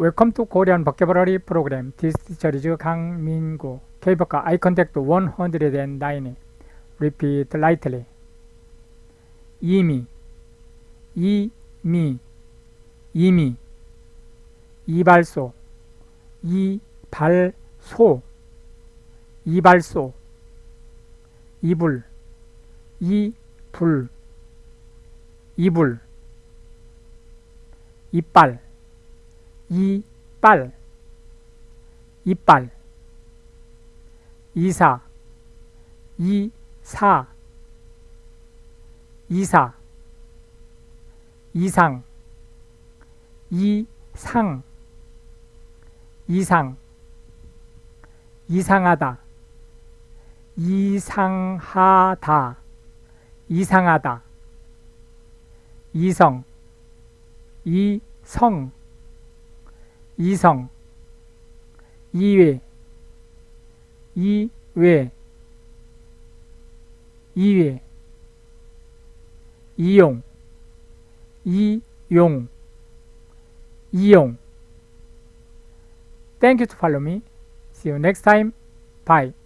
웰컴 투 코리안 버케버러리 프로그램 디스 티처리즈 강민구 케이버카 아이 컨택트 109 repeat lightly. 이미 이미 이미 이발소 이발소 이발소 이불 이불 이불 이빨 이빨 이빨 이사 이사 이사 이상 이상 이상 이상하다 이상하다 이상하다 이성 이성 이성 이외 이외 이외 이용 이용 이용 Thank you to follow me. See you next time. Bye.